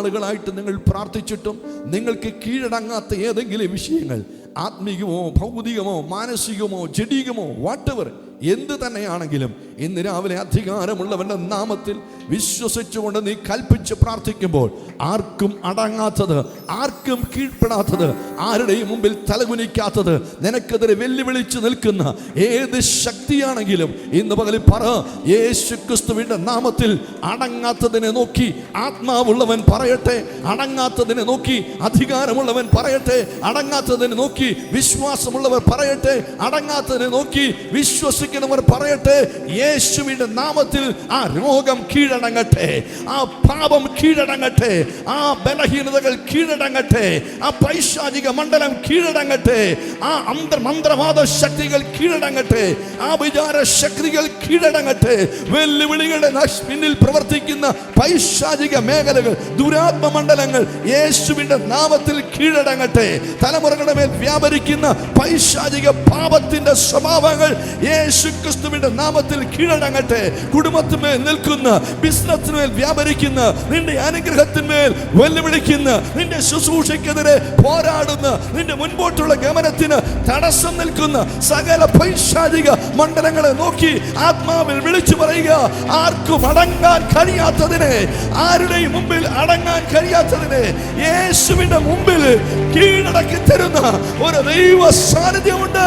ആളുകളായിട്ട് നിങ്ങൾ പ്രാർത്ഥിച്ചിട്ടും നിങ്ങൾക്ക് കീഴടങ്ങാത്ത ഏതെങ്കിലും വിഷയങ്ങൾ ആത്മീകമോ ഭൗതികമോ മാനസികമോ ജഡീകമോ വാട്ടവർ എന്ത് തന്നെയാണെങ്കിലും ഇന്ന് രാവിലെ അധികാരമുള്ളവന്റെ നാമത്തിൽ വിശ്വസിച്ചുകൊണ്ട് നീ കൽപ്പിച്ച് പ്രാർത്ഥിക്കുമ്പോൾ ആർക്കും അടങ്ങാത്തത് ആർക്കും കീഴ്പ്പെടാത്തത് ആരുടെയും മുമ്പിൽ തലകുനിക്കാത്തത് നിനക്കെതിരെ വെല്ലുവിളിച്ച് നിൽക്കുന്ന ഏത് ശക്തിയാണെങ്കിലും ഇന്ന് പകൽ പറ യേശു ക്രിസ്തുവിന്റെ നാമത്തിൽ അടങ്ങാത്തതിനെ നോക്കി ആത്മാവുള്ളവൻ പറയട്ടെ അടങ്ങാത്തതിനെ നോക്കി അധികാരമുള്ളവൻ പറയട്ടെ അടങ്ങാത്തതിനെ നോക്കി വിശ്വാസമുള്ളവർ പറയട്ടെ അടങ്ങാത്തതിനെ നോക്കി വിശ്വസിക്കുന്നവർ പറയട്ടെ യേശുവിന്റെ നാമത്തിൽ ആ രോഗം കീഴടങ്ങട്ടെ ആ പാപം കീഴടങ്ങട്ടെ ആ ബലഹീനതകൾ കീഴടങ്ങട്ടെ ആ പൈശാചിക മണ്ഡലം കീഴടങ്ങട്ടെ ആ അന്തർ മന്ത്രവാദ ശക്തികൾ കീഴടങ്ങട്ടെ ആ വിചാര ശക്തികൾ കീഴടങ്ങട്ടെ. വെല്ലുവിളികളുടെ പിന്നിൽ പ്രവർത്തിക്കുന്ന പൈശാചിക മേഖലകൾ ദുരാത്മ മണ്ഡലങ്ങൾ യേശുവിന്റെ നാമത്തിൽ കീഴടങ്ങട്ടെ. തലമുറകളുടെ മേൽ വ്യാപരിക്കുന്ന പൈശാചിക പാപത്തിന്റെ സ്വഭാവങ്ങൾ യേശു ക്രിസ്തുവിന്റെ നാമത്തിൽ കീഴടങ്ങട്ടെ. കുടുംബത്തിന്മേൽ നിൽക്കുന്ന ബിസിനസ്സിന്മേൽ വ്യാപരിക്കുന്ന നിന്റെ അനുഗ്രഹത്തിന്മേൽ വെല്ലുവിളിക്കുന്ന നിന്റെ ശുശ്രൂഷയ്ക്കെതിരെ പോരാടുന്ന നിന്റെ മുൻപോട്ടുള്ള ഗമനത്തിന് തടസ്സം നിൽക്കുന്ന സകല പൈശാചിക മണ്ഡലങ്ങളെ നോക്കി ആത്മാവിൽ വിളിച്ചു പറയുക. ആർക്കും അടങ്ങാൻ കഴിയാത്തതിനെ ആരുടെയും മുമ്പിൽ അടങ്ങാൻ കഴിയാത്തതിനെ യേശുവിന്റെ മുമ്പിൽ കീഴടക്കി തരുന്ന ഒരു ദൈവ സാന്നിധ്യമുണ്ട്